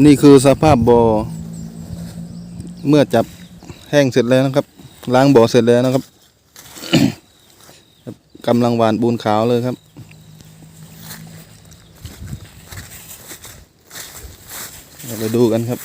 นี่คือสภาพบ่อ เมื่อจับแห้งเสร็จแล้วนะครับ ล้างบ่อเสร็จแล้วนะครับกำลังหวานบูนขาวเลยครับ เราไปดูกันครับ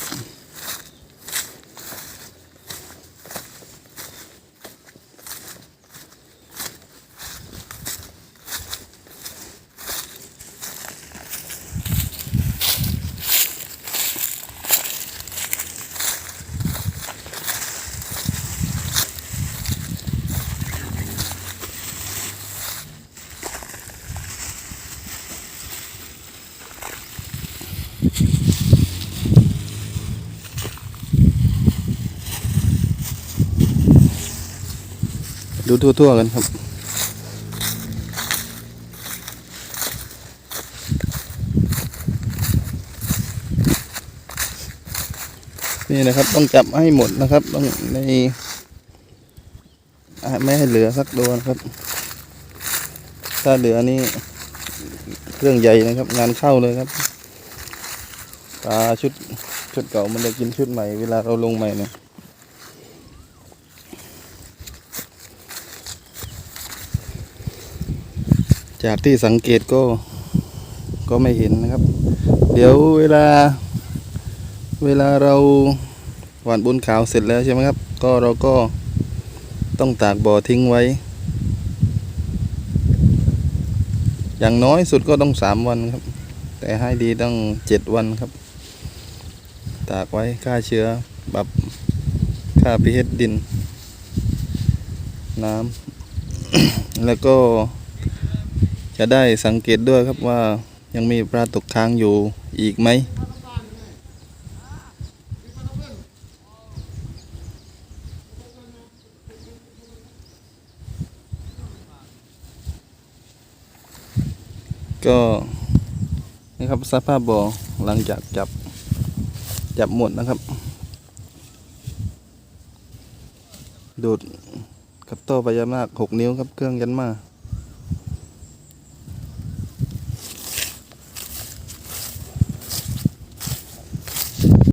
ดูทั่วๆกันครับ นี่นะครับต้องจับให้หมดนะครับ ต้องในไม่ให้เหลือสักตัวนะครับ ถ้าเหลือนี่เครื่องใหญ่นะครับ งานเข้าเลยครับ ปลาชุดชุดเก่ามันจะกินชุดใหม่เวลาเราลงใหม่เนี่ยจากที่สังเกตก็ก็ไม่เห็นนะครับ เดี๋ยวเวลา เวลาเราหว่านบุญขาวเสร็จแล้วใช่ไหมครับ ก็เราก็ต้องตากบ่อทิ้งไว้ อย่างน้อยสุดก็ต้องสามวันครับ แต่ให้ดีต้องเจ็ดวันครับ ตากไว้ฆ่าเชื้อปรับค่า pH ดิน น้ำ แล้วก็จะได้สังเกตด้วยครับว่ายังมีปลาตกค้างอยู่อีกไหมก็นี่ครับสภาพบ่อหลังจากจับ จับหมดนะครับ ดูดกับโต้พญานากหกนิ้วครับเครื่องยันมา